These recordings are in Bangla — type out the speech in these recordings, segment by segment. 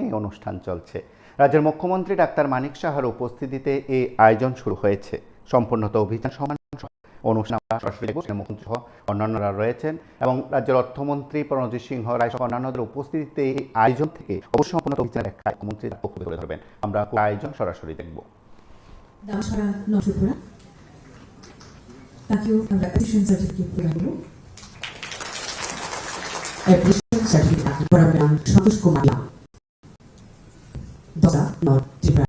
এই অনুষ্ঠান চলছে রাজ্যের মুখ্যমন্ত্রী ডাক্তার মানিক সাহার উপস্থিতিতে এই আয়োজন শুরু হয়েছে সম্পূর্ণত অভিযান সমান অন্যান্যরা রয়েছেন এবং রাজ্যের অর্থমন্ত্রী প্রণজিৎ সিংহ রায় সহ অন্যান্যদের উপস্থিতিতে এই আয়োজন থেকে অবশ্যই সম্পূর্ণ অভিযান একটা মুখ্যমন্ত্রী তার তুলে ধরবেন আমরা আয়োজন সরাসরি দেখব তাকেও কুমার লাম দশা নর্থ ত্রিপুরা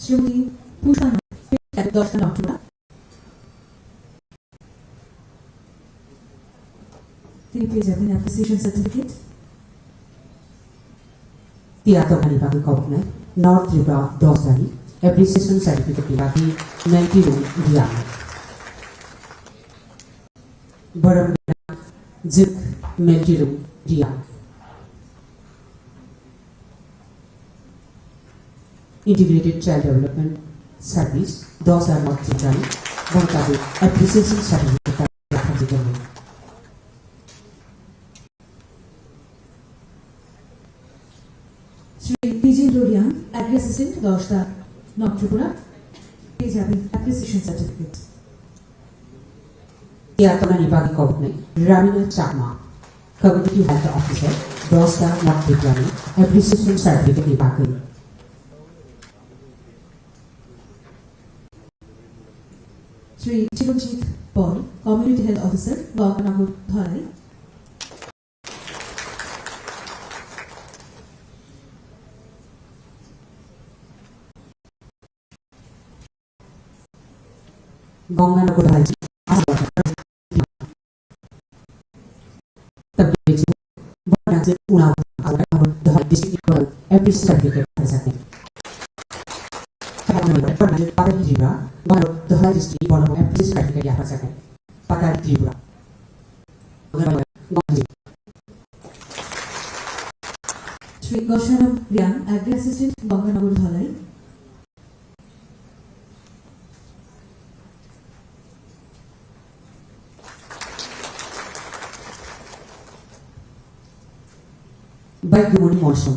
শ্রীমতী পুষ্পা এক দশটা নটরপুরা তিনি পেয়ে যাবেন অ্যাপ্রিসিয়েশন সার্টিফিকেট তিয়াতমানি বাকি কবনায় নর্থ ত্রিপুরা দশানি অ্যাপ্রিসিয়েশন সার্টিফিকেট বাকি নাইনটি রুম দিয়াম বরম জিক রুম দিয়াম ইন্টিগ্রেটেড চাইল্ড ডেভেলপমেন্ট সার্ভিস দশ আর নর্থ ত্রিপুরা বরকাবে অ্যাপ্রিসিয়েশন সার্টিফিকেট রাখা যাবে শ্রী পিজি লোরিয়ান অ্যাগ্রি অ্যাসিস্ট্যান্ট দশটা নটরপুরা পেয়ে যাবেন অ্যাপ্রিসিয়েশন সার্টিফিকেট তিয়াতমানি বাকি কবনায় Ramina Chakma community health officer দশটা নর্থ ত্রিপুরা অ্যাপ্রিসিয়েশন সার্টিফিকেট বাকি Shri Chiranjit Paul community health officer Ganganagar Dhalai Ganganagar administrative present কারণে পড়ালে পারে ত্রিপুরা ভারত দোহাই ডিস্ট্রিক্ট বড় অ্যাডমিনিস্ট্রেটিভ এরিয়া আছে পাকার ত্রিপুরা শ্রী গোসারব রিয়ান অ্যাগ্রি অ্যাসিস্ট্যান্ট গঙ্গানগর ধলাই বাইক মনি মৌসুম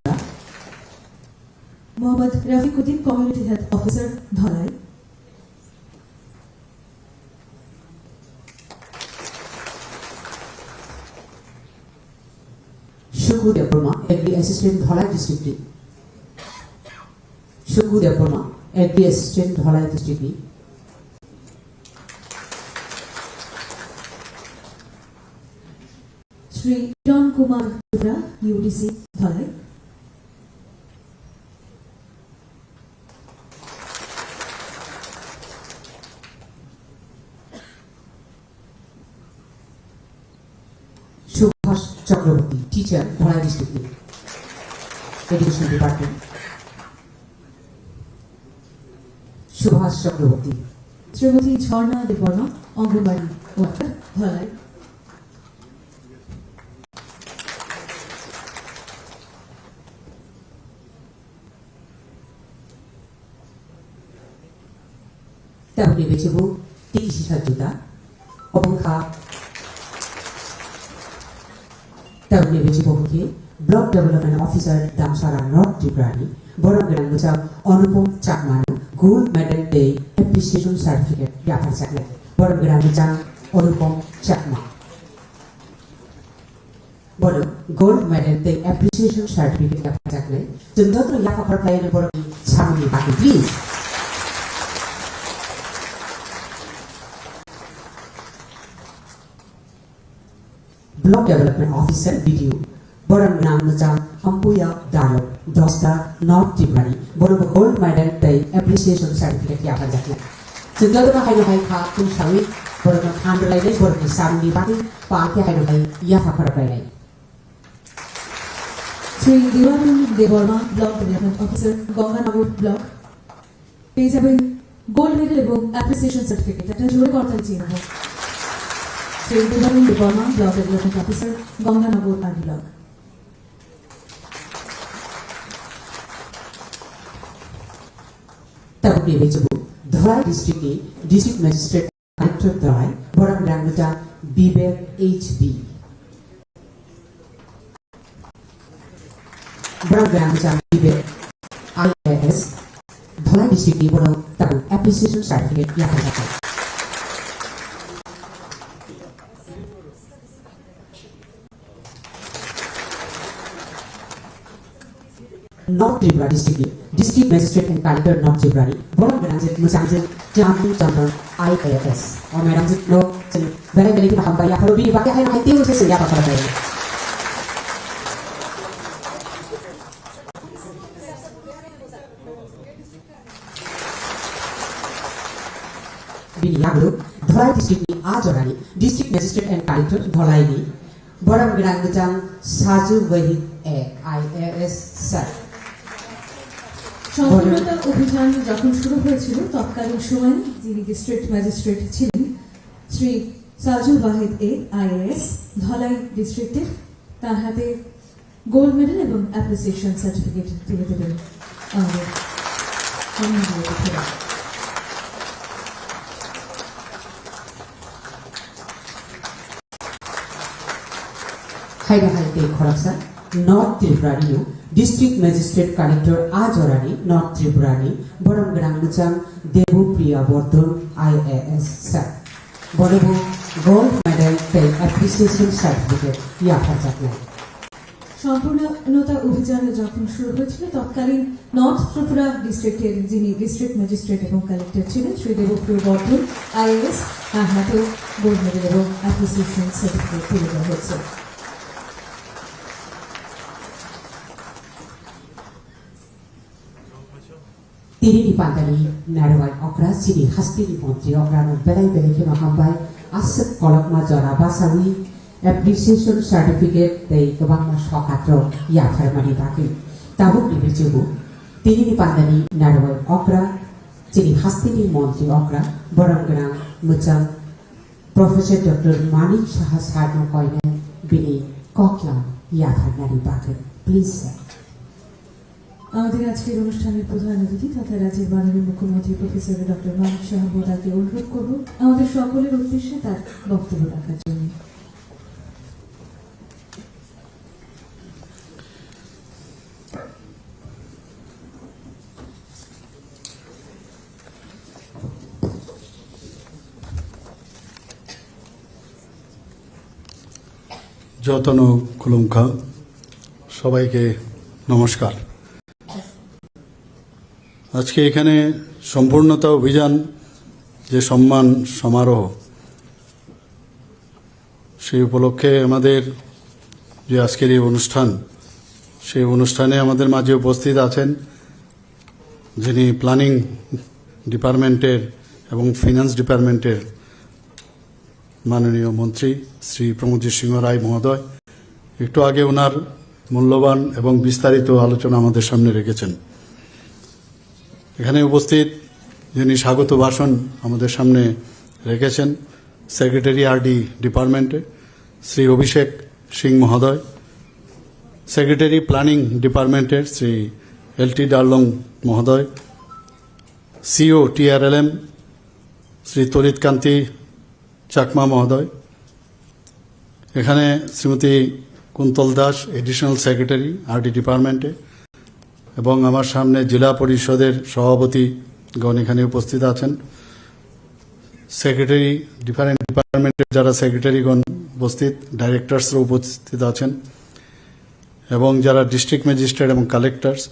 Mohammad Rafikuddin community health officer Dhalai Suku Debbarma agri assistant Dhalai district Suku Debbarma agri assistant Dhalai district Shri John Kumar UDC Dhalai Subhash Chakraborty teacher Dhalai district education department Subhash Chakraborty, Shrimati Jharna Debbarma anganwadi worker, Dhalai. তেমনি বেচেব তিরিশি সাজ্জতা অবংখা তেমনি বেচেব হকে ব্লক ডেভেলপমেন্ট অফিসার দামসারা নর্থ ত্রিপুরানি বড় গ্রাম গোচাম অনুপম চাকমান গোল্ড মেডেল ডে অ্যাপ্রিসিয়েশন সার্টিফিকেট ব্যাপার চাকলে বড় গ্রাম গোচাম অনুপম চাকমা বড় গোল্ড মেডেল ডে অ্যাপ্রিসিয়েশন সার্টিফিকেট ব্যাপার চাকলে जों যত ইয়াফা ফরপ্লাইনে বড় সামনে বাকি please block development officer BDO বরং নাম নাচাম হাম্পুয়া ডায়লগ দশটা নর্থ ত্রিপুরানি বরং গোল্ড মেডেল তাই অ্যাপ্রিসিয়েশন সার্টিফিকেট ইয়াফা যাকে जों যত হাই হাই খা তুমি সামনে बरं खानलाई बरं सामनी बाटी पाके हाइरोलाई याफा खरबलाई Shri Debananda Debbarma block development officer Ganganagar block পেয়ে যাবেন গোল্ড মেডেল এবং অ্যাপ্রিসিয়েশন সার্টিফিকেট একটা জোরে করতে Srinivasarun Dubama, Block Development Officer, Ganganagar Party Block. তারপরে বেচবো ধলাই ডিস্ট্রিক্টে ডিস্ট্রিক্ট ম্যাজিস্ট্রেট কালেক্টর ধলাই বরাক গ্রামটা বিবেক এইচ বি বরাক গ্রামটা বিবেক আইএএস ধলাই ডিস্ট্রিক্টে বরাক তার অ্যাপ্লিকেশন সার্টিফিকেট রাখা থাকে Tripura डिस्ट्रिक्टनि district magistrate and collector north त्रिपुरानि बर' गोनांजों मोजांजों जामु चंद्र आई ए एस और मैडम जी लोग बड़े बड़े की बेलेग हामबाय आरो बि बाखि हाय हाय तेवसो सोया बाखा बाय बिनि लागलो धराई डिस्ट्रिक्टनि आजरानि district magistrate and collector collector धराईनि बड़ा गोनां गोजां साजू वही एक आई ए एस सर স্বতন্ত্রতা অভিযান যখন শুরু হয়েছিল, তৎকালীন সময়ে যিনি ডিস্ট্রিক্ট ম্যাজিস্ট্রেট ছিলেন, শ্রী সাজু ওয়াহিদ এ আইএএস ধলাই ডিস্ট্রিক্টের তার হাতে গোল্ড মেডেল এবং অ্যাপ্রিসিয়েশন সার্টিফিকেট তুলে দেবেন আমাদের 하이가 할때 걸었어? નોર્થ ત્રિપુરાનીઓ ડિસ્ટ્રિક્ટ મેજિસ્ટ્રેટ કલેક્ટર આ જોરાની નોર્થ ત્રિપુરાની બરમ ગ્રાંગચાંગ દેવુપ્રિયા વર્ધન આઈએએસ સર બરોબો গোল্ড মেডেল পেয়ে অ্যাপ্রিসিয়েশন সার্টিফিকেট ইয়াফা চাকলাই সম্পূর্ণতা অভিযান যখন শুরু হয়েছিল, তৎকালীন নর্থ ত্রিপুরা ডিস্ট্রিক্টের যিনি ডিস্ট্রিক্ট ম্যাজিস্ট্রেট এবং কালেক্টর ছিলেন, শ্রী দেবপ্রিয় বর্ধন আইএস তার হাতেও গোল্ড মেডেল এবং অ্যাপ্রিসিয়েশন সার্টিফিকেট তুলে দেওয়া হয়েছে। Tiri di pantani narwai okra sini hasti di montri okra no belai belai ke mahambai asep kolak ma jara basawi appreciation certificate dei kebang ma shokatro ya farmani baki tabuk di bejubu tiri di pantani narwai okra sini hasti di montri okra borang gerang mucang Professor Dr. Manik Shah Sarno Koine Bini Kokla ya farmani please sir আমাদের আজকের অনুষ্ঠানের প্রধান অতিথি তথা রাজ্যের মাননীয় মুখ্যমন্ত্রী প্রফেসর ডক্টর মানিক শাহ বোদাকে অনুরোধ করব আমাদের সকলের উদ্দেশ্যে তার বক্তব্য রাখার জন্য। যতন খুলুমখা সবাইকে নমস্কার। আজকে এখানে সম্পূর্ণতা অভিযান, যে সম্মান সমারোহ, সেই উপলক্ষে আমাদের যে আজকের এই অনুষ্ঠান, সেই অনুষ্ঠানে আমাদের মাঝে উপস্থিত আছেন যিনি প্ল্যানিং ডিপার্টমেন্টের এবং ফিনান্স ডিপার্টমেন্টের মাননীয় মন্ত্রী শ্রী প্রমোদজি সিংহ রায় মহোদয়। একটু আগে ওনার মূল্যবান এবং বিস্তারিত আলোচনা আমাদের সামনে রেখেছেন। এখানে উপস্থিত যিনি স্বাগত ভাষণ আমাদের সামনে রেখেছেন, সেক্রেটারি আরডি ডিপার্টমেন্টে, শ্রী অভিষেক সিং মহোদয়, সেক্রেটারি প্ল্যানিং ডিপার্টমেন্টের শ্রী এল টি ডার্লং মহোদয় সিও টিআরএলএম শ্রী তরিত কান্তি চাকমা মহোদয়, এখানে Shrimati Kuntal Das, additional secretary RD ডিপার্টমেন্টে এবং আমার সামনে জেলা পরিষদের সভাপতিগণ এখানে উপস্থিত আছেন। সেক্রেটারি ডিফারেন্ট ডিপার্টমেন্টের যারা সেক্রেটারিগণ উপস্থিত, ডাইরেক্টরসরা উপস্থিত আছেন এবং যারা ডিস্ট্রিক্ট ম্যাজিস্ট্রেট এবং কালেক্টরস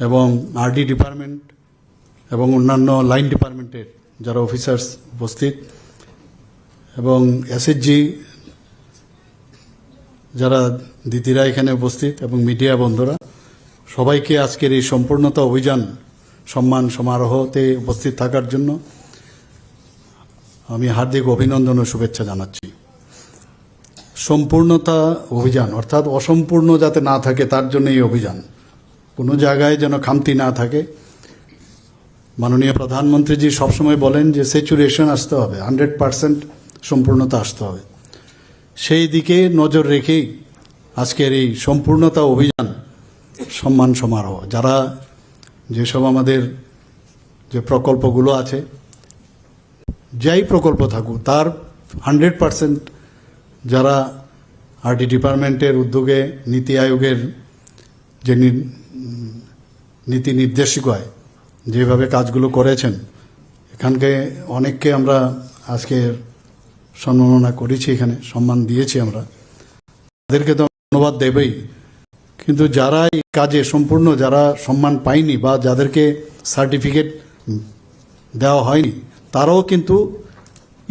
এবং আরডি ডিপার্টমেন্ট এবং অন্যান্য লাইন ডিপার্টমেন্টের যারা অফিসার্স উপস্থিত এবং এসএসজি যারা দিদিরা এখানে উপস্থিত এবং মিডিয়া বন্ধুরা সবাইকে আজকের এই সম্পূর্ণতা অভিযান, সম্মান সমারোহতে উপস্থিত থাকার জন্য আমি হার্দিক অভিনন্দন ও শুভেচ্ছা জানাচ্ছি। সম্পূর্ণতা অভিযান, অর্থাৎ অসম্পূর্ণ যাতে না থাকে তার জন্য এই অভিযান। কোনো জায়গায় যেন খামতি না থাকে। মাননীয় প্রধানমন্ত্রীজি সবসময় বলেন যে স্যাচুরেশন আসতে হবে, হান্ড্রেড পার্সেন্ট সম্পূর্ণতা আসতে হবে। সেই দিকে নজর রেখেই আজকের এই সম্পূর্ণতা অভিযান সম্মান সমারোহ। যারা যেসব আমাদের যে প্রকল্পগুলো আছে, যাই প্রকল্প থাকুক, তার হান্ড্রেড পার্সেন্ট যারা আরটি ডিপার্টমেন্টের উদ্যোগে নীতি আয়োগের যে নীতি নির্দেশিকায় যেভাবে কাজগুলো করেছেন, এখানকে অনেককে আমরা আজকে সম্মাননা করেছি, এখানে সম্মান দিয়েছি আমরা। তাদেরকে তো ধন্যবাদ দেবেই। কিন্তু যারা এই কাজে সম্পূর্ণ, যারা সম্মান পায়নি বা যাদেরকে সার্টিফিকেট দেওয়া হয়নি, তারাও কিন্তু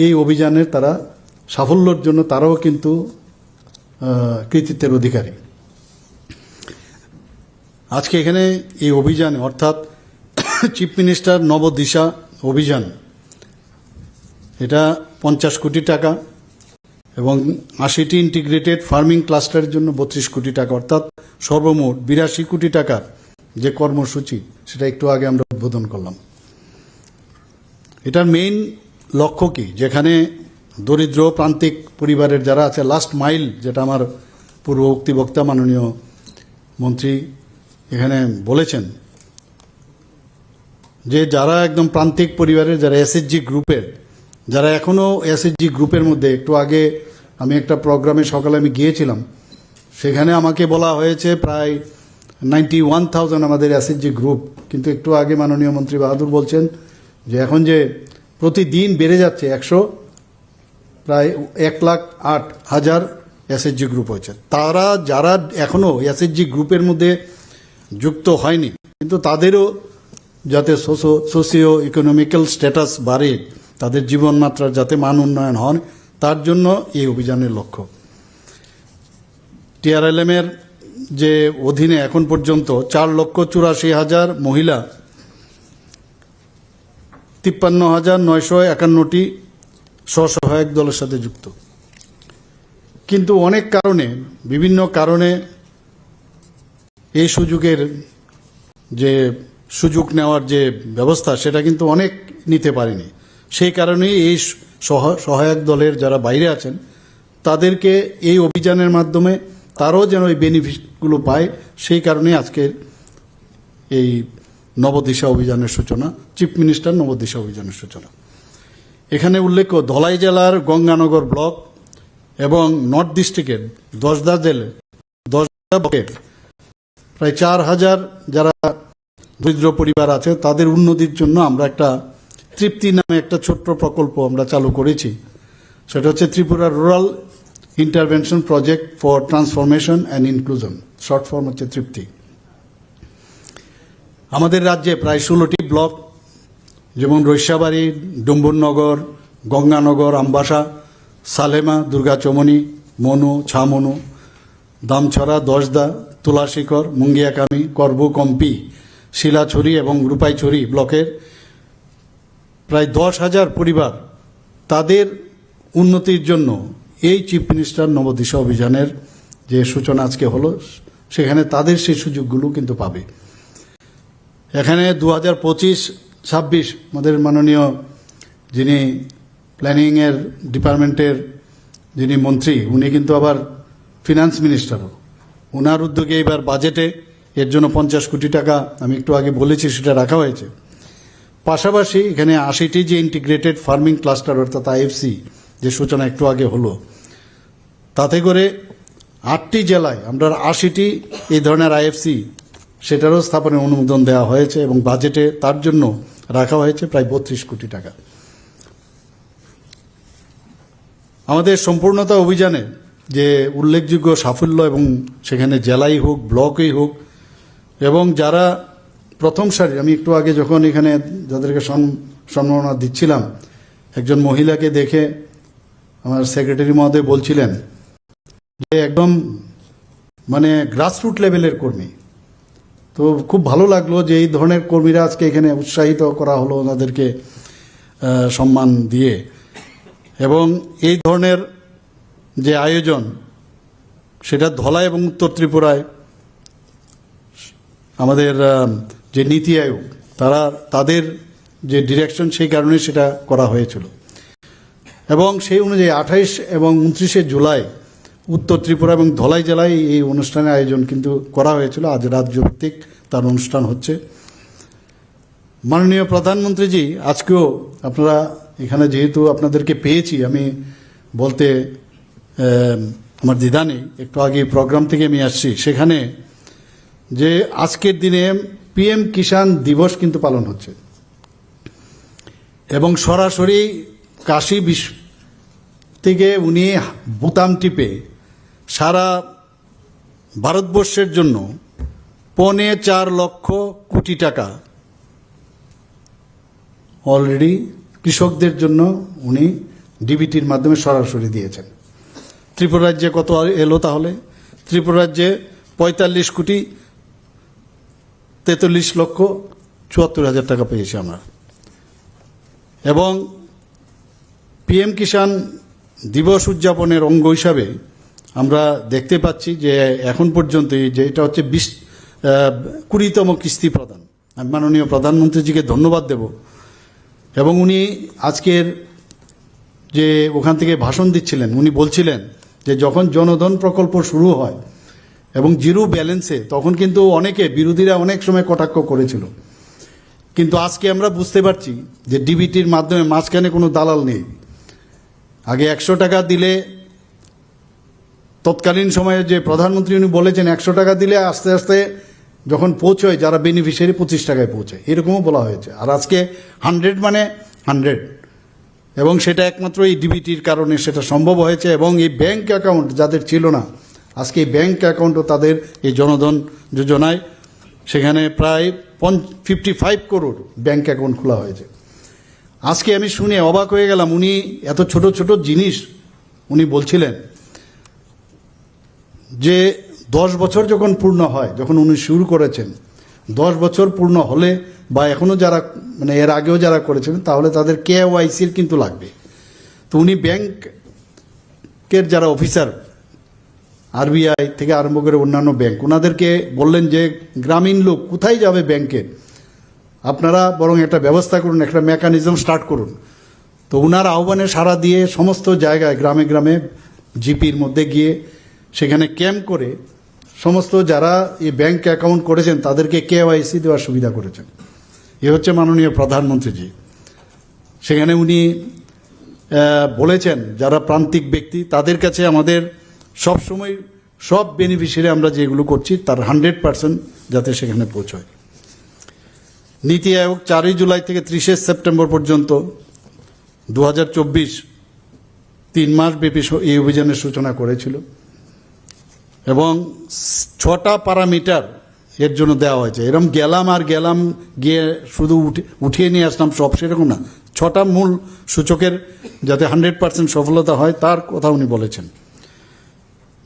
এই অভিযানের তারা সাফল্যর জন্য তারাও কিন্তু কৃতিত্বের অধিকারী। আজকে এখানে এই অভিযানে, অর্থাৎ চিফ মিনিস্টার নবদিশা অভিযান, এটা পঞ্চাশ কোটি টাকা। এবং আশিটি ইন্টিগ্রেটেড ফার্মিং ক্লাস্টারের জন্য বত্রিশ কোটি টাকা, অর্থাৎ সর্বমোট বিরাশি কোটি টাকার যে কর্মসূচি, সেটা একটু আগে আমরা উদ্বোধন করলাম। এটার মেইন লক্ষ্য কি? যেখানে দরিদ্র প্রান্তিক পরিবারের যারা আছে লাস্ট মাইল যেটা আমার পূর্ববর্তী বক্তা মাননীয় মন্ত্রী এখানে বলেছেন, যে যারা একদম প্রান্তিক পরিবারের, যারা এসএসজি গ্রুপের যারা এখনও এসএসজি গ্রুপের মধ্যে একটু আগে আমি একটা প্রোগ্রামে সকালে আমি গিয়েছিলাম। সেখানে আমাকে বলা হয়েছে প্রায় নাইনটি ওয়ান থাউজেন্ড আমাদের এসএসজি গ্রুপ কিন্তু একটু আগে মাননীয় মন্ত্রী বাহাদুর বলছেন যে এখন যে প্রতিদিন বেড়ে যাচ্ছে একশো, প্রায় এক লাখ আট হাজার এসএসজি গ্রুপ হয়েছে। তারা, যারা এখনও এসএসজি গ্রুপের মধ্যে যুক্ত হয়নি, কিন্তু তাদেরও যাতে সোসিও ইকোনমিক্যাল স্ট্যাটাস বাড়ে, তাদের জীবনমাত্রার যাতে মান উন্নয়ন হন তার জন্য এই অভিযানের লক্ষ্য। টিআরএলএম এর যে অধীনে এখন পর্যন্ত চার লক্ষ চুরাশি হাজার মহিলা, তিপ্পান্ন হাজার নয়শো একান্নটি স্বসহায়ক দলের সাথে যুক্ত। কিন্তু অনেক কারণে, বিভিন্ন কারণে এই সুযোগের যে সুযোগ নেওয়ার যে ব্যবস্থা, সেটা কিন্তু অনেক নিতে পারেনি। সেই কারণেই এই সহায়ক দলের যারা বাইরে আছেন, তাদেরকে এই অভিযানের মাধ্যমে তারাও যেন এই বেনিফিটগুলো পায়, সেই কারণে আজকের এই নবদিশা অভিযানের সূচনা চিফ মিনিস্টার নবদিশা অভিযানের সূচনা। এখানে উল্লেখ্য, ধলাই জেলার গঙ্গানগর ব্লক এবং নর্থ ডিস্ট্রিক্টের দশদা জেলে, দশদা ব্লকের প্রায় চার হাজার যারা দরিদ্র পরিবার আছে, তাদের উন্নতির জন্য আমরা একটা তৃপ্তি নামে একটা ছোট্ট প্রকল্প আমরা চালু করেছি। সেটা হচ্ছে Tripura rural intervention project for transformation and inclusion short form হচ্ছে তৃপ্তি। আমাদের রাজ্যে প্রায় ষোলোটি ব্লক, যেমন রৈশাবাড়ি, ডুম্বুরনগর, গঙ্গানগর, আমবাসা, সালেমা দুর্গাচমনি মনু, ছামনু, দামছড়া, দশদা, তুলাশিখর, মুঙ্গিয়াকামি করবু কম্পি শিলাছড়ি এবং রূপাইছড়ি ব্লকের প্রায় দশ হাজার পরিবার তাদের উন্নতির জন্য এই চিফ মিনিস্টার নবদিশা অভিযানের যে সূচনা আজকে হলো, সেখানে তাদের সেই সুযোগগুলো কিন্তু পাবে। এখানে দু হাজার পঁচিশ, ছাব্বিশ আমাদের মাননীয় যিনি প্ল্যানিংয়ের ডিপার্টমেন্টের যিনি মন্ত্রী, উনি কিন্তু আবার ফিনান্স মিনিস্টারও ওনার উদ্যোগে এবার বাজেটে এর জন্য পঞ্চাশ কোটি টাকা, আমি একটু আগে বলেছি, সেটা রাখা হয়েছে। পাশাপাশি এখানে আশিটি যে ইন্টিগ্রেটেড ফার্মিং ক্লাস্টার অর্থাৎ আইএফসি যে সূচনা একটু আগে হলো, তাতে করে আটটি জেলায় আমরা আশিটি এই ধরনের আইএফসি সেটারও স্থাপনের অনুমোদন দেওয়া হয়েছে এবং বাজেটে তার জন্য রাখা হয়েছে প্রায় বত্রিশ কোটি টাকা। আমাদের সম্পূর্ণতা অভিযানে যে উল্লেখযোগ্য সাফল্য এবং সেখানে জেলাই হোক, ব্লকই হোক, এবং যারা প্রথম সারি আমি একটু আগে যখন এখানে যাদেরকে সম্মাননা দিচ্ছিলাম, একজন মহিলাকে দেখে আমার সেক্রেটারি মহোদয় বলছিলেন যে একদম মানে গ্রাসরুট লেভেলের কর্মী। তো খুব ভালো লাগল যে এই ধরনের কর্মীরা আজকে এখানে উৎসাহিত করা হলো ওনাদেরকে সম্মান দিয়ে। এবং এই ধরনের যে আয়োজন, সেটা ধলা এবং উত্তর ত্রিপুরায় আমাদের যে নীতি আয়োগ, তারা, তাদের যে ডিরেকশন সেই কারণে সেটা করা হয়েছিল। এবং সেই অনুযায়ী আঠাইশ এবং উনত্রিশে জুলাই উত্তর ত্রিপুরা এবং ধলাই জেলায় এই অনুষ্ঠানের আয়োজন কিন্তু করা হয়েছিল। আজ রাজ্যভিত্তিক তার অনুষ্ঠান হচ্ছে। মাননীয় প্রধানমন্ত্রীজি, আজকেও আপনারা এখানে যেহেতু আপনাদেরকে পেয়েছি, আমি বলতে আমার দ্বিধা নেই। একটু আগে প্রোগ্রাম থেকে আমি আসছি। সেখানে যে আজকের দিনে পিএম কিষাণ দিবস কিন্তু পালন হচ্ছে। এবং সরাসরি কাশি বিশ্ব থেকে উনি বুতাম টিপে সারা ভারতবর্ষের জন্য পৌনে চার লক্ষ কোটি টাকা অলরেডি কৃষকদের জন্য উনি ডিবিটির মাধ্যমে সরাসরি দিয়েছেন। ত্রিপুরা রাজ্যে কত এলো তাহলে? ত্রিপুরা রাজ্যে পঁয়তাল্লিশ কোটি তেতাল্লিশ লক্ষ চুয়াত্তর হাজার টাকা পেয়েছি আমরা। এবং পিএম কিষাণ দিবস উদযাপনের অঙ্গ হিসাবে আমরা দেখতে পাচ্ছি যে এখন পর্যন্ত যে এটা হচ্ছে বিশ কুড়িতম কিস্তি প্রদান। আমি মাননীয় প্রধানমন্ত্রীজিকে ধন্যবাদ দেব। এবং উনি আজকের যে ওখান থেকে ভাষণ দিচ্ছিলেন, উনি বলছিলেন যে যখন জনধন প্রকল্প শুরু হয় এবং জিরো ব্যালেন্সে তখন কিন্তু অনেকে, বিরোধীরা অনেক সময় কটাক্ষ করেছিল। কিন্তু আজকে আমরা বুঝতে পারছি যে ডিবিটির মাধ্যমে মাঝখানে কোনো দালাল নেই। আগে একশো টাকা দিলে, তৎকালীন সময়ে যে প্রধানমন্ত্রী উনি বলেছেন, একশো টাকা দিলে আস্তে আস্তে যখন পৌঁছয়, যারা বেনিফিশিয়ারি পঁচিশ টাকায় পৌঁছায়। এরকমও বলা হয়েছে। আর আজকে হান্ড্রেড মানে হান্ড্রেড এবং সেটা একমাত্র এই ডিবিটির কারণে সেটা সম্ভব হয়েছে। এবং এই ব্যাংক অ্যাকাউন্ট যাদের ছিল না আজকে ব্যাংক অ্যাকাউন্টও তাদের এই জনধন যোজনায় সেখানে প্রায় পঞ্চ fifty five crore bank account খোলা হয়েছে। আজকে আমি শুনে অবাক হয়ে গেলাম, উনি এত ছোট ছোট জিনিস উনি বলছিলেন যে দশ বছর যখন পূর্ণ হয়, যখন উনি শুরু করেছেন, দশ বছর পূর্ণ হলে বা এখনও যারা মানে এর আগেও যারা করেছেন, তাহলে তাদের কে ওয়াইসির কিন্তু লাগবে। তো উনি ব্যাংকের যারা অফিসার আরবিআই থেকে আরম্ভ করে অন্যান্য ব্যাংক। ওনাদেরকে বললেন যে, গ্রামীণ লোক কোথায় যাবে ব্যাংকে? আপনারা বরং একটা ব্যবস্থা করুন, একটা মেকানিজম স্টার্ট করুন। তো ওনার আহ্বানে সাড়া দিয়ে সমস্ত জায়গায়, গ্রামে গ্রামে জিপির মধ্যে গিয়ে সেখানে ক্যাম্প করে সমস্ত যারা এই ব্যাংক অ্যাকাউন্ট করেছেন, তাদেরকে কেওয়াইসি দেওয়ার সুবিধা করেছেন। এ হচ্ছে মাননীয় প্রধানমন্ত্রীজি। সেখানে উনি বলেছেন, যারা প্রান্তিক ব্যক্তি, তাদের কাছে আমাদের সব সময় সব বেনিফিশিয়ারি আমরা যেগুলো করছি, তার হান্ড্রেড পার্সেন্ট যাতে সেখানে পৌঁছয়। নীতি আয়োগ চারই জুলাই থেকে ত্রিশে সেপ্টেম্বর পর্যন্ত দু তিন মাস ব্যাপী এই অভিযানের সূচনা করেছিল এবং ছটা প্যারামিটার এর জন্য দেওয়া হয়েছে। এরকম গেলাম আর গেলাম গিয়ে শুধু উঠে উঠিয়ে নিয়ে আসলাম, সব সেরকম না। ছটা মূল সূচকের যাতে হান্ড্রেড পার্সেন্ট সফলতা হয়, তার কথা উনি বলেছেন।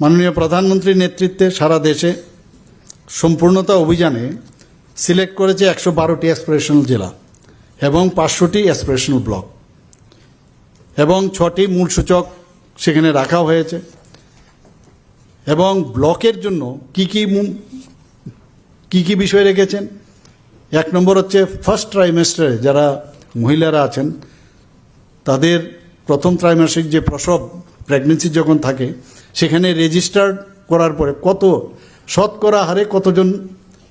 মাননীয় প্রধানমন্ত্রীর নেতৃত্বে সারা দেশে সম্পূর্ণতা অভিযানে সিলেক্ট করেছে একশো বারোটি অ্যাসপিরেশনাল জেলা এবং পাঁচশোটি অ্যাসপিরেশনাল ব্লক এবং ছটি মূল সূচক সেখানে রাখা হয়েছে। এবং ব্লকের জন্য কি কি কি কি বিষয় রেখেছেন? এক নম্বর হচ্ছে ফার্স্ট ট্রাইমেস্টারে যারা মহিলারা আছেন, তাদের প্রথম ত্রাইমাসিক যে প্রসব প্রেগনেন্সি যখন থাকে সেখানে রেজিস্টার করার পরে কত শতকরা হারে কতজন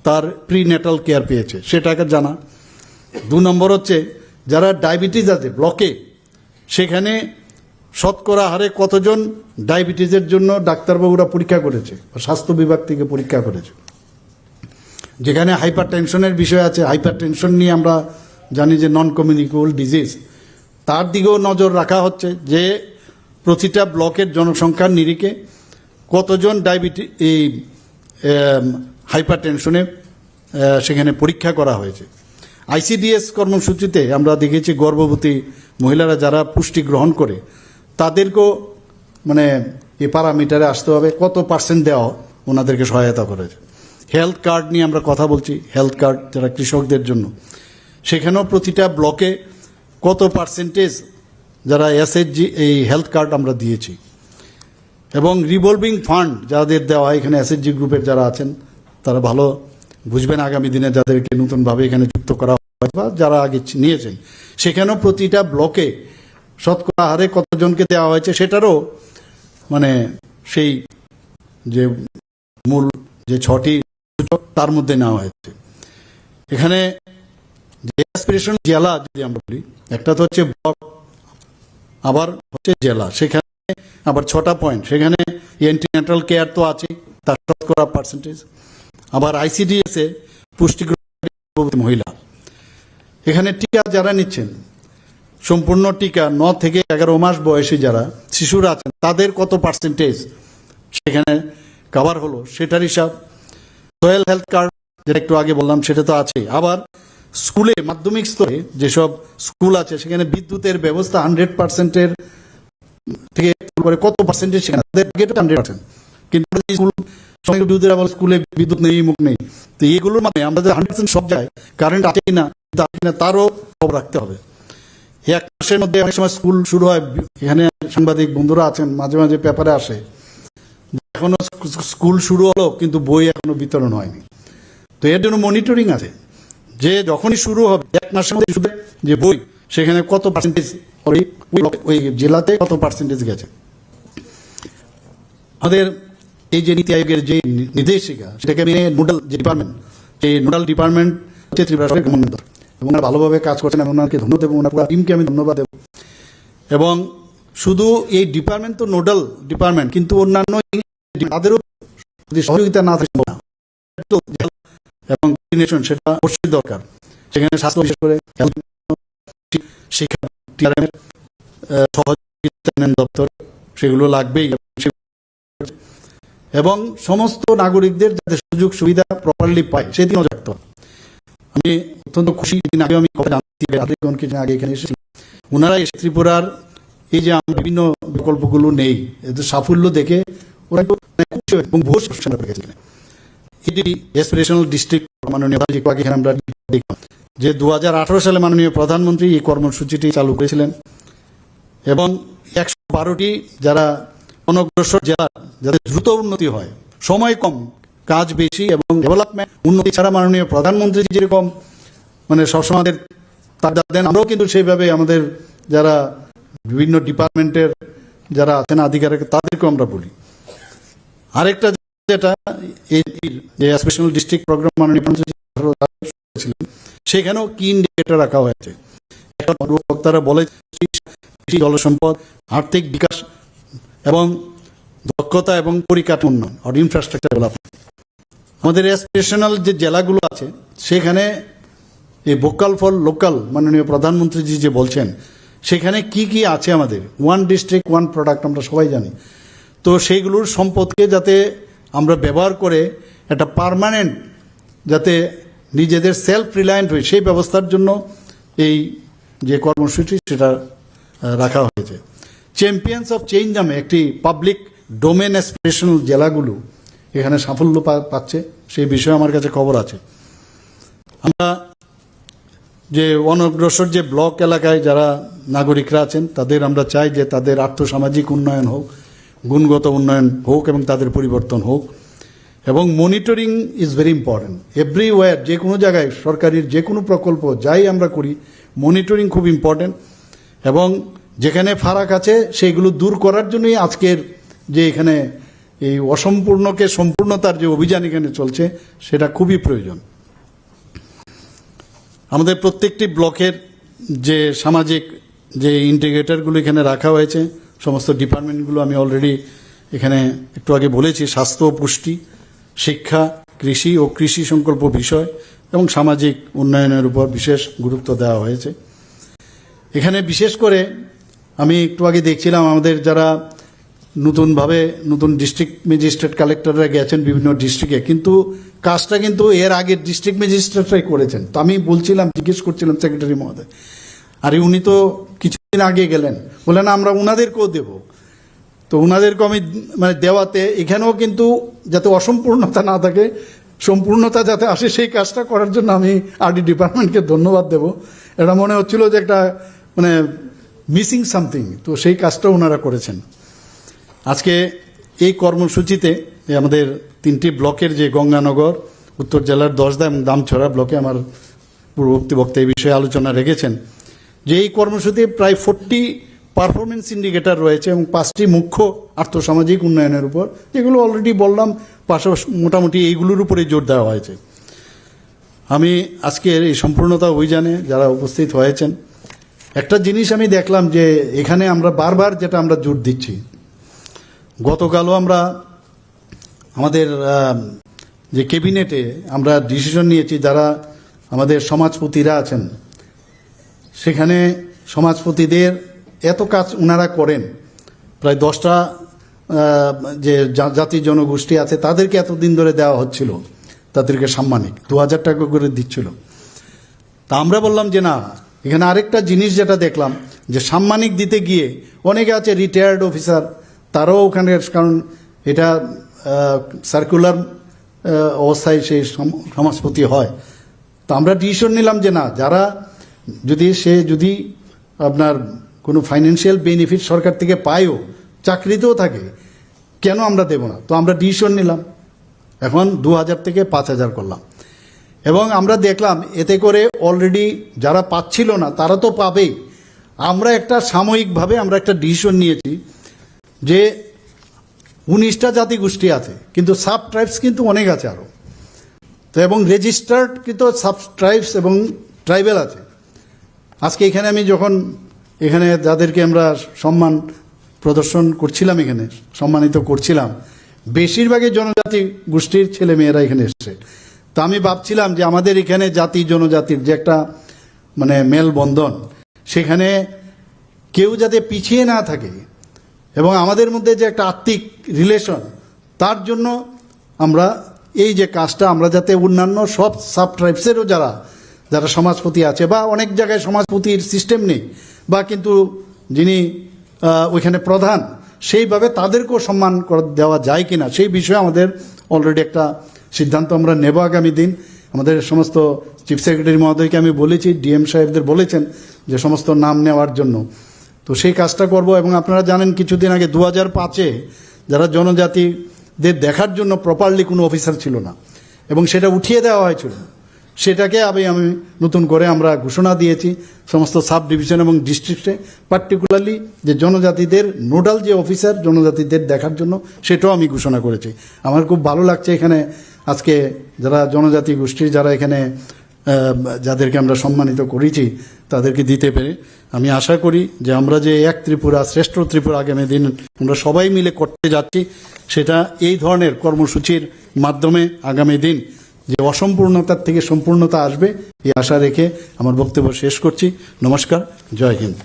তার প্রিনেটাল কেয়ার পেয়েছে, সেটাকে জানা। দু নম্বর হচ্ছে, যারা ডায়াবেটিস আছে ব্লকে সেখানে শতকরা হারে কতজন ডায়াবেটিসের জন্য ডাক্তারবাবুরা পরীক্ষা করেছে স্বাস্থ্য বিভাগ থেকে পরীক্ষা করেছে। যেখানে হাইপার টেনশনের বিষয় আছে হাইপার টেনশন নিয়ে আমরা জানি যে নন কমিউনিকেবল ডিজিজ তার দিকেও নজর রাখা হচ্ছে যে প্রতিটা ব্লকের জনসংখ্যার নিরিখে কতজন ডায়াবেটি, এই হাইপার টেনশনে সেখানে পরীক্ষা করা হয়েছে। আইসিডিএস কর্মসূচিতে আমরা দেখেছি গর্ভবতী মহিলারা যারা পুষ্টি গ্রহণ করে, তাদেরকেও মানে এই প্যারামিটারে আসতে হবে, কত পার্সেন্ট দেওয়া ওনাদেরকে সহায়তা করেছে। হেলথ কার্ড নিয়ে আমরা কথা বলছি, হেলথ কার্ড যারা কৃষকদের জন্য। সেখানেও প্রতিটা ব্লকে কত পার্সেন্টেজ যারা এসএইচজি এই হেলথ কার্ড আমরা দিয়েছি। এবং রিভলভিং ফান্ড যাদের দেওয়া হয়, এখানে এসএসজি গ্রুপের যারা আছেন, তারা ভালো বুঝবেন আগামী দিনে যাদেরকে নতুনভাবে এখানে যুক্ত করা হয় বা যারা আগে নিয়েছেন। সেখানেও প্রতিটা ব্লকে শতকরা হারে কতজনকে দেওয়া হয়েছে, সেটারও মানে সেই যে মূল যে ছটি সূচক, তার মধ্যে নেওয়া হয়েছে। এখানে যে অ্যাসপিরেশন জেলা যদি আমরা বলি, একটা তো হচ্ছে ব্লক আবার হচ্ছে জেলা, সেখানে আবার ছটা পয়েন্ট সেখানে এন্টিনেটাল কেয়ার তো আছে তার শতকরা পার্সেন্টেজ আবার আইসিডিএস এ পুষ্টিগ্রহণ মহিলা। এখানে টিকা যারা নিচ্ছেন, সম্পূর্ণ টিকা ন থেকে এগারো মাস বয়সী যারা, শিশুরা আছেন, তাদের কত পার্সেন্টেজ সেখানে কভার হলো, সেটার হিসাব। সয়েল হেলথ কার্ড যেটা একটু আগে বললাম, সেটা তো আছে আবার স্কুলে, মাধ্যমিক স্তরে যেসব স্কুল আছে, সেখানে বিদ্যুতের ব্যবস্থা হান্ড্রেড পার্সেন্টের থেকে করে কত পার্সেন্টেজ সেখানে হান্ড্রেড পার্সেন্ট কিন্তু স্কুল বিদ্যুতের আবার স্কুলে বিদ্যুৎ নেই, মুখ নেই। তো এগুলোর মানে আমাদের হান্ড্রেড পার্সেন্ট সব জায়গায় কারেন্ট আছে কিনা আছে কিনা, তারও খবর রাখতে হবে। এক মাসের মধ্যে অনেক সময় স্কুল শুরু হয়, এখানে সাংবাদিক বন্ধুরা আছেন, মাঝে মাঝে পেপারে আসে। এখনও স্কুল শুরু হলো, কিন্তু বই এখনও বিতরণ হয়নি। তো এর জন্য মনিটরিং আছে। যে যখনই শুরু হবে, এক মাসের মধ্যে শুধু যে বই, সেখানে কত পার্সেন্টেজ ওই জেলাতে কত পার্সেন্টেজ গেছে? আমাদের এই যে নীতি আয়োগের যে নির্দেশিকা, সেটাকে আমি নোডাল যে ডিপার্টমেন্ট এই নোডাল ডিপার্টমেন্ট হচ্ছে ত্রিপুরা সরকারের এবং ওনারা ভালোভাবে কাজ করছেন, আমি ওনাকে ধন্যবাদ দেবো, ওনার পুরো টিমকে আমি ধন্যবাদ দেবো। এবং শুধু এই ডিপার্টমেন্ট তো নোডাল ডিপার্টমেন্ট কিন্তু অন্যান্য তাদেরও যদি সহযোগিতা না থাকে এবং coordination সেটা অবশ্যই দরকার। সেখানে স্বাস্থ্য বিশেষ করে শিক্ষা TRM সহযোগিতা নেন দপ্তর, সেগুলো লাগবেই। এবং সমস্ত নাগরিকদের যাতে সুযোগ সুবিধা প্রপারলি পায় সেদিকে নজর রাখতে আমি অত্যন্ত খুশি দিন আগে আমি জানতে আগে এখানে এসেছি। ওনারা এসে ত্রিপুরার এই যে আমরা বিভিন্ন বিকল্পগুলো নেই, এদের সাফল্য দেখে ওরা মানে খুশি এবং গেছিলেন এটি এসপিরেশনাল ডিস্ট্রিক্ট মাননীয় আমরা যে দু সালে মাননীয় প্রধানমন্ত্রী এই কর্মসূচিটি চালু করেছিলেন এবং একশো বারোটি যারা অনগ্রসর দ্রুত উন্নতি হয়, সময় কম, কাজ বেশি এবং ডেভেলপমেন্ট উন্নতি ছাড়া মাননীয় প্রধানমন্ত্রী যেরকম মানে সবসময় আমাদের তার দেন, আমরাও কিন্তু সেইভাবে আমাদের যারা বিভিন্ন ডিপার্টমেন্টের যারা আছেন, আধিকারিক, তাদেরকেও আমরা বলি। আরেকটা যেটা এই ডিস্ট্রিক্ট প্রোগ্রাম মাননীয় সেখানেও কি ইন্ডিকেটর রাখা হয়েছে। একটা বক্তারা বলে জলসম্পদ, আর্থিক বিকাশ এবং দক্ষতা এবং পরিকাঠামো উন্নয়ন আর ইনফ্রাস্ট্রাকচার ডেভেলপমেন্ট আমাদের অ্যাসপিরেশনাল যে জেলাগুলো আছে, সেখানে এই ভোকাল ফর লোকাল মাননীয় প্রধানমন্ত্রীজি যে বলছেন, সেখানে কি কি আছে আমাদের? ওয়ান ডিস্ট্রিক্ট ওয়ান প্রোডাক্ট আমরা সবাই জানি। তো সেইগুলোর সম্পদকে যাতে আমরা ব্যবহার করে একটা পার্মানেন্ট যাতে নিজেদের সেলফ রিলায়েন্ট হই, সেই ব্যবস্থার জন্য এই যে কর্মসূচি সেটা রাখা হয়েছে। চ্যাম্পিয়ন্স অফ চেঞ্জ নামে একটি পাবলিক ডোমেন অ্যাসপিরেশনাল জেলাগুলো এখানে সাফল্য পাচ্ছে, সেই বিষয়ে আমার কাছে খবর আছে। আমরা যে অনগ্রসর যে ব্লক এলাকায় যারা নাগরিকরা আছেন, তাদের আমরা চাই যে তাদের আর্থসামাজিক উন্নয়ন হোক গুণগত উন্নয়ন হোক এবং তাদের পরিবর্তন হোক। এবং monitoring is very important everywhere যে কোনো জায়গায়, সরকারের যে কোনো প্রকল্প যাই আমরা করি মনিটরিং খুব ইম্পর্টেন্ট এবং যেখানে ফারাক আছে সেইগুলো দূর করার জন্যই আজকের যে এখানে এই অসম্পূর্ণকে, সম্পূর্ণতার যে অভিযান এখানে চলছে, সেটা খুবই প্রয়োজন। আমাদের প্রত্যেকটি ব্লকের যে সামাজিক যে ইন্টিগ্রেটরগুলো এখানে রাখা হয়েছে সমস্ত ডিপার্টমেন্টগুলো আমি অলরেডি এখানে একটু আগে বলেছি, স্বাস্থ্য, পুষ্টি, শিক্ষা, কৃষি ও কৃষি সংকল্প বিষয় এবং সামাজিক উন্নয়নের উপর বিশেষ গুরুত্ব দেওয়া হয়েছে। এখানে বিশেষ করে আমি একটু আগে দেখছিলাম আমাদের যারা নতুনভাবে নতুন ডিস্ট্রিক্ট ম্যাজিস্ট্রেট কালেক্টররা গেছেন বিভিন্ন ডিস্ট্রিক্টে কিন্তু কাজটা কিন্তু এর আগে ডিস্ট্রিক্ট ম্যাজিস্ট্রেটরাই করেছেন। তো আমি বলছিলাম, জিজ্ঞেস করছিলাম সেক্রেটারি মহোদয় আরে উনি তো কিছুদিন আগে গেলেন। বলেন আমরা উনাদেরকেও দেব। তো উনাদেরকে আমি মানে দেওয়াতে এখানেও কিন্তু যাতে অসম্পূর্ণতা না থাকে, সম্পূর্ণতা যাতে আসে, সেই কাজটা করার জন্য আমি আরডি ডিপার্টমেন্টকে ধন্যবাদ দেব। এটা মনে হচ্ছিল যে একটা মানে মিসিং সামথিং তো সেই কাজটা ওনারা করেছেন। আজকে এই কর্মসূচিতে আমাদের তিনটি ব্লকের যে গঙ্গানগর, উত্তর জেলার দশদা এবং দামছড়া ব্লকে আমার পূর্ববর্তী বক্তা এই বিষয়ে আলোচনা রেখেছেন। যে এই কর্মসূচিতে প্রায় ফোরটি পারফরমেন্স ইন্ডিকেটর রয়েছে এবং পাঁচটি মুখ্য আর্থসামাজিক উন্নয়নের উপর, যেগুলো অলরেডি বললাম, পাশাপাশি মোটামুটি এইগুলোর উপরে জোর দেওয়া হয়েছে। আমি আজকের এই সম্পূর্ণতা অভিযানে যারা উপস্থিত হয়েছেন, একটা জিনিস আমি দেখলাম যে এখানে আমরা বারবার যেটা আমরা জোর দিচ্ছি, গতকালও আমরা আমাদের যে ক্যাবিনেটে আমরা ডিসিশন নিয়েছি, যারা আমাদের সমাজপতিরা আছেন সেখানে সমাজপতিদের এত কাজ ওনারা করেন। প্রায় দশটা যে জাতি জনগোষ্ঠী আছে, তাদেরকে এতদিন ধরে দেওয়া হচ্ছিল। তাদেরকে সাম্মানিক। দু হাজার টাকা করে দিচ্ছিল। তা আমরা বললাম যে, না, এখানে আরেকটা জিনিস যেটা দেখলাম, যে সাম্মানিক দিতে গিয়ে অনেকে আছে রিটায়ার্ড অফিসার তারাও ওখানে, কারণ এটা সার্কুলার অবস্থায় সেই সম- সমাজপতি হয়। তো আমরা ডিসিশন নিলাম যে, না, যারা যদি সে যদি আপনার কোনো ফাইন্যান্সিয়াল বেনিফিট সরকার থেকে পায়ও, চাকরিতেও থাকে, কেন আমরা দেব না? তো আমরা ডিসিশন নিলাম। এখন দু হাজার থেকে পাঁচ হাজার করলাম। এবং আমরা দেখলাম এতে করে অলরেডি যারা পাচ্ছিল না, তারা তো পাবেই। আমরা একটা সাময়িকভাবে আমরা একটা ডিসিশন নিয়েছি যে উনিশটা জাতিগোষ্ঠী আছে, কিন্তু সাব ট্রাইবস কিন্তু অনেক আছে আরও তো এবং রেজিস্টার্ড কিন্তু সাব ট্রাইবস এবং ট্রাইবেল আছে। আজকে এখানে আমি যখন এখানে যাদেরকে আমরা সম্মান প্রদর্শন করছিলাম এখানে, সম্মানিত করছিলাম, বেশিরভাগই জনজাতি গোষ্ঠীর ছেলে মেয়েরা এখানে এসছে। তো আমি ভাবছিলাম যে আমাদের এখানে জাতি জনজাতির যে একটা মানে মেলবন্ধন, সেখানে কেউ যাতে পিছিয়ে না থাকে এবং আমাদের মধ্যে যে একটা আত্মিক রিলেশন তার জন্য আমরা এই যে কাজটা আমরা যাতে অন্যান্য সব সাব ট্রাইবসেরও যারা যারা সমাজপতি আছে বা অনেক জায়গায় সমাজপতির সিস্টেম নেই, বা কিন্তু যিনি ওইখানে প্রধান, সেইভাবে তাদেরকেও সম্মান দেওয়া যায় কিনা, সেই বিষয়ে আমাদের অলরেডি একটা সিদ্ধান্ত আমরা নেব আগামী দিন। আমাদের সমস্ত চিফ সেক্রেটারি মহোদয়কে আমি বলেছি ডিএম সাহেবদের বলেছেন যে সমস্ত নাম নেওয়ার জন্য। তো সেই কাজটা করব এবং আপনারা জানেন কিছুদিন আগে দু হাজার পাঁচে যারা জনজাতিদের দেখার জন্য প্রপারলি কোনো অফিসার ছিল না, এবং সেটা উঠিয়ে দেওয়া হয়েছিল। সেটাকে আমি আমি নতুন করে আমরা ঘোষণা দিয়েছি সমস্ত সাব ডিভিশন এবং ডিস্ট্রিক্টে। পার্টিকুলারলি যে জনজাতিদের, নোডাল যে অফিসার জনজাতিদের দেখার জন্য সেটাও আমি ঘোষণা করেছি। আমার খুব ভালো লাগছে এখানে আজকে যারা জনজাতি গোষ্ঠীর যারা এখানে যাদেরকে আমরা সম্মানিত করেছি, তাদেরকে দিতে পেরে আমি আশা করি যে আমরা যে এক ত্রিপুরা, শ্রেষ্ঠ ত্রিপুরা আগামী দিন আমরা সবাই মিলে করতে যাচ্ছি, সেটা এই ধরনের কর্মসূচির মাধ্যমে আগামী দিন। যে অসম্পূর্ণতার থেকে সম্পূর্ণতা আসবে, এই আশা রেখে আমার বক্তব্য শেষ করছি। নমস্কার, জয় হিন্দ।